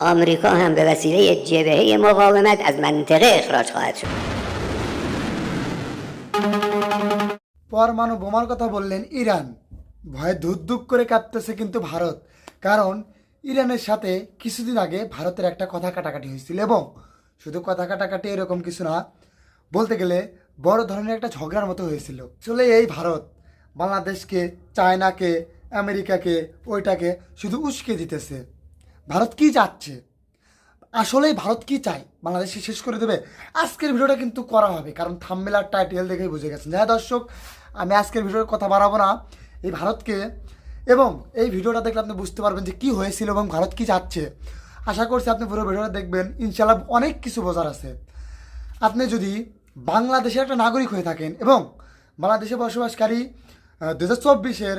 آمریکا هم به وسیله جبهه مقاومت از منطقه اخراج خواهد شد পরমাণু বোমার কথা বললেন ইরান ভয়ে ধুক করে কাঁপতেছে কিন্তু ভারত কারণ ইরানের সাথে কিছুদিন আগে ভারতের একটা কথা কাটাকাটি হয়েছিল এবং শুধু কথা কাটাকাটি এরকম কিছু না বলতে গেলে বড় ধরনের একটা ঝগড়ার মতো হয়েছিল আসলে এই ভারত বাংলাদেশকে চায়নাকে আমেরিকাকে ওইটাকে শুধু উস্কে দিতেছে ভারত কি চাচ্ছে আসলেই ভারত কি চায়? বাংলাদেশে শেষ করে দেবে? আজকের ভিডিওটা কিন্তু করা হবে, কারণ থাম্বেলার টাইটেল দেখেই বুঝে গেছেন। হ্যাঁ দর্শক, আমি আজকের ভিডিওর কথা বাড়াবো না। এই ভারতকে এবং এই ভিডিওটা দেখলে আপনি বুঝতে পারবেন যে কি হয়েছিল এবং ভারত কি চাচ্ছে আশা করছি আপনি পুরো ভিডিওটা দেখবেন। ইনশাল্লাহ অনেক কিছু বোঝার আছে। আপনি যদি বাংলাদেশের একটা নাগরিক হয়ে থাকেন এবং বাংলাদেশে বসবাসকারী দু হাজার চব্বিশের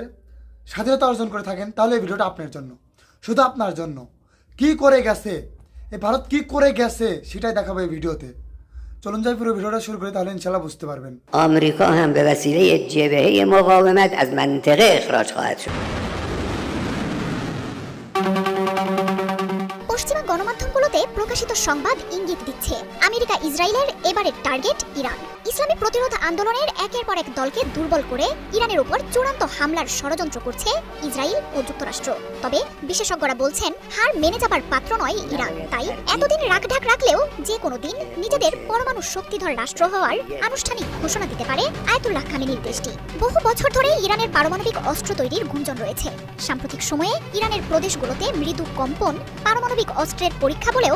স্বাধীনতা অর্জন করে থাকেন, তাহলে এই ভিডিওটা আপনার জন্য। শুধু আপনার জন্য। কি করে গেছে এই ভারত কি করে গেছে সেটাই দেখাবো এই ভিডিওতে চলুন যাই পুরো ভিডিওটা শুরু করি তাহলে ইনশাল্লাহ বুঝতে পারবেন آمریکا هم به وسیله جبهه مقاومت از منطقه اخراج خواهد شد প্রকাশিত সংবাদ ইঙ্গিত দিচ্ছে। আমেরিকা, ইসরায়েলের এবারের টার্গেট ইরান। ইসলামী প্রতিরোধ আন্দোলনের একের পর এক দলকে দুর্বল করে ইরানের উপর চূড়ান্ত হামলার ষড়যন্ত্র করছে ইসরায়েল ও যুক্তরাষ্ট্র। তবে বিশেষজ্ঞরা বলছেন, হার মেনে যাবার পাত্র নয় ইরান। তাই এতদিন রাগঢাক রাখলেও যে কোনো দিন নিজেদের পরমাণু শক্তিধর রাষ্ট্র হওয়ার আনুষ্ঠানিক ঘোষণা দিতে পারে আয়াতুল্লাহ খামেনির দেশটি। বহু বছর ধরে ইরানের পারমাণবিক অস্ত্র তৈরির গুঞ্জন রয়েছে। সাম্প্রতিক সময়ে ইরানের প্রদেশগুলোতে মৃদু কম্পন পারমাণবিক অস্ত্রের পরীক্ষা বলেও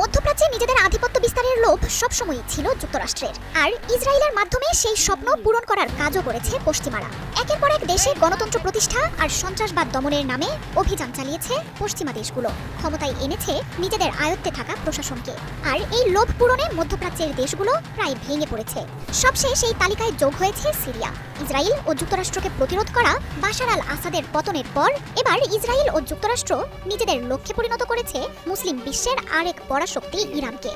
মধ্যপ্রাচ্যে নিজেদের আধিপত্য বিস্তারের লোভ সবসময়ই ছিল যুক্তরাষ্ট্রের। আর ইসরায়েলের মাধ্যমে সেই স্বপ্ন পূরণ করার কাজও করেছে পশ্চিমারা। একের পর এক দেশে গণতন্ত্র প্রতিষ্ঠা আর সন্ত্রাসবাদ দমনের নামে অভিযান চালিয়েছে পশ্চিমা দেশগুলো। ক্ষমতায় এনেছে নিজেদের আয়ত্তে থাকা প্রশাসনকে। আর এই লোভ পূরণে মধ্যপ্রাচ্যের দেশগুলো প্রায় ভেঙে পড়েছে। সবশেষ এই তালিকায় যোগ হয়েছে সিরিয়া। ইসরায়েল ও যুক্তরাষ্ট্রকে প্রতিরোধ করা বাশার আল আসাদের পতনের পর এবার ইসরায়েল ও যুক্তরাষ্ট্র নিজেদের লক্ষ্যে পরিণত করেছে মুসলিম বিশ্বের আরেক পরাশক্তি করা শক্তি ইরানকে।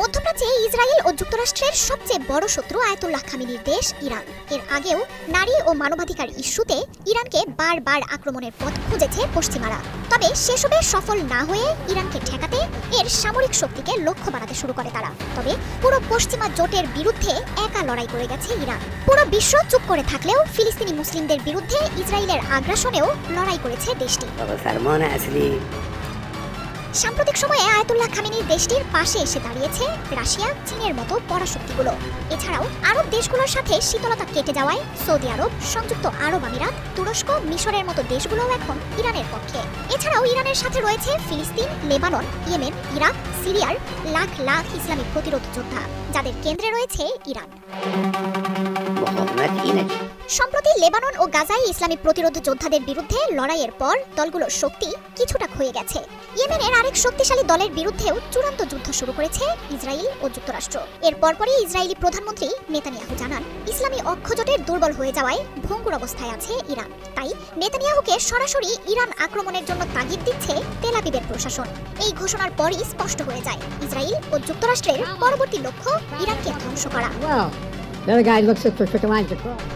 মধ্যপ্রাচ্যে ইসরায়েল ও যুক্তরাষ্ট্রের সবচেয়ে বড় শত্রু আয়াতুল্লাহ খামিনীর দেশ ইরান। এর আগেও নারী ও মানবাধিকার ইস্যুতে ইরানকে বারবার আক্রমণের পথ খুঁজেছে পশ্চিমারা। তবে সেসবে সফল না হয়ে ইরানকে ঠেকাতে এর সামরিক শক্তিকে লক্ষ্য বানাতে শুরু করে তারা। তবে পুরো পশ্চিমা জোটের বিরুদ্ধে একা লড়াই করে গেছে ইরান। পুরো বিশ্ব চুপ করে থাকলেও ফিলিস্তিনি মুসলিমদের বিরুদ্ধে ইসরায়েলের আগ্রাসনেও লড়াই করেছে দেশটি। সাম্প্রতিক সময়ে আয়তুল্লাহ খামেনির দেশটির পাশে এসে দাঁড়িয়েছে রাশিয়া, চীনের মতো পরাশক্তিগুলো। এছাড়াও আরব দেশগুলোর সাথে শীতলতা কেটে যাওয়ায় সৌদি আরব, সংযুক্ত আরব আমিরাত, তুরস্ক, মিশরের মতো দেশগুলোও এখন ইরানের পক্ষে। এছাড়াও ইরানের সাথে রয়েছে ফিলিস্তিন, লেবানন, ইয়েমেন, ইরাক, সিরিয়ার লাখ লাখ ইসলামিক প্রতিরোধ যোদ্ধা, যাদের কেন্দ্রে রয়েছে ইরান। সম্প্রতি লেবানন ও গাজায় ইসলামী প্রতিরোধ যোদ্ধাদের বিরুদ্ধে লড়াইয়ের পর দলগুলোর শক্তি কিছুটা ক্ষয়ে গেছে। ইয়েমেনের আরেক শক্তিশালী দলের বিরুদ্ধেও চূড়ান্ত যুদ্ধ শুরু করেছে ইসরায়েল ও যুক্তরাষ্ট্র। এর পরপরই ইসরায়েলি প্রধানমন্ত্রী নেতানিয়াহু জানান ইসলামী অক্ষজোটের দুর্বল হয়ে যাওয়ায় ভঙ্গুর অবস্থায় আছে ইরান। তাই নেতানিয়াহুকে সরাসরি ইরান আক্রমণের জন্য তাগিদ দিচ্ছে তেলাবিবের প্রশাসন। এই ঘোষণার পরই স্পষ্ট হয়ে যায় ইসরায়েল ও যুক্তরাষ্ট্রের পরবর্তী লক্ষ্য ইরানকে ধ্বংস করা.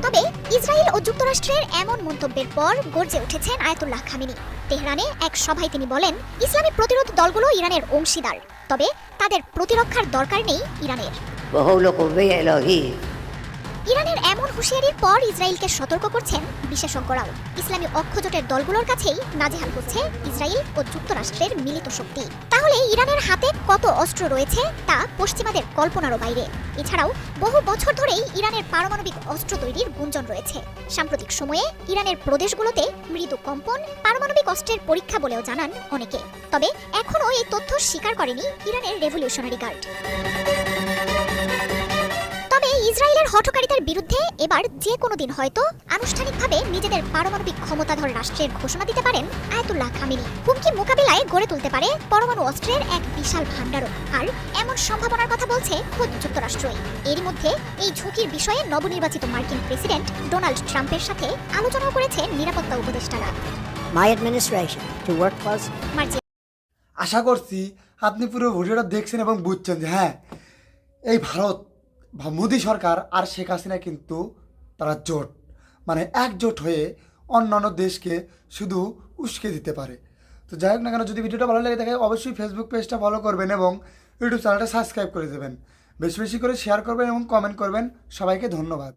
তবে ইসরায়েল ও যুক্তরাষ্ট্রের এমন মন্তব্যের পর গর্জে উঠেছেন আয়াতুল্লাহ খামিনি। তেহরানে এক সভায় তিনি বলেন, ইসলামী প্রতিরোধ দলগুলো ইরানের অংশীদার, তবে তাদের প্রতিরক্ষার দরকার নেই ইরানের। ইরানের এমন হুঁশিয়ারির পর ইসরায়েলকে সতর্ক করছেন বিশেষজ্ঞরাও। ইসলামী অক্ষজোটের দলগুলোর কাছেই নাজেহাল করছে ইসরায়েল ও যুক্তরাষ্ট্রের মিলিত শক্তি। তাহলে ইরানের হাতে কত অস্ত্র রয়েছে তা পশ্চিমাদের কল্পনারও বাইরে। এছাড়াও বহু বছর ধরেই ইরানের পারমাণবিক অস্ত্র তৈরির গুঞ্জন রয়েছে। সাম্প্রতিক সময়ে ইরানের প্রদেশগুলোতে মৃদু কম্পন, পারমাণবিক অস্ত্রের পরীক্ষা বলেও জানান অনেকে। তবে এখনও এই তথ্য স্বীকার করেনি ইরানের রেভলিউশনারি গার্ড। ইসরায়েলের হঠকারিতার বিরুদ্ধে এবার যে কোনো দিন হয়তো আনুষ্ঠানিকভাবে নিজেদের পারমাণবিক ক্ষমতাধর রাষ্ট্রের ঘোষণা দিতে পারেন আয়াতুল্লাহ খামিনি। হুমকি মোকাবিলায় গড়ে তুলতে পারে পরমাণু অস্ত্রের এক বিশাল ভাণ্ডারও। আর এমন সম্ভাবনার কথা বলছে খোদ যুক্তরাষ্ট্রই। এরই মধ্যে এই ঝুঁকির বিষয়ে নবনির্বাচিত মার্কিন প্রেসিডেন্ট ডোনাল্ড ট্রাম্পের সাথে আলোচনাও করেছে নিরাপত্তা উপদেষ্টারা। My administration to work closely মার্জি আশা করছি আপনি পুরো ভিডিওটা দেখছেন এবং বুঝছেন যে হ্যাঁ এই ভারত বা মোদি সরকার আর শেখ হাসিনা কিন্তু তারা জোট। মানে একজোট হয়ে অন্যান্য দেশকে শুধু উস্কে দিতে পারে। তো যাই হোক না কেন, যদি ভিডিওটা ভালো লাগে দেখে অবশ্যই ফেসবুক পেজটা ফলো করবেন এবং ইউটিউব চ্যানেলটা সাবস্ক্রাইব করে দেবেন। বেশি বেশি করে শেয়ার করবেন এবং কমেন্ট করবেন। সবাইকে ধন্যবাদ।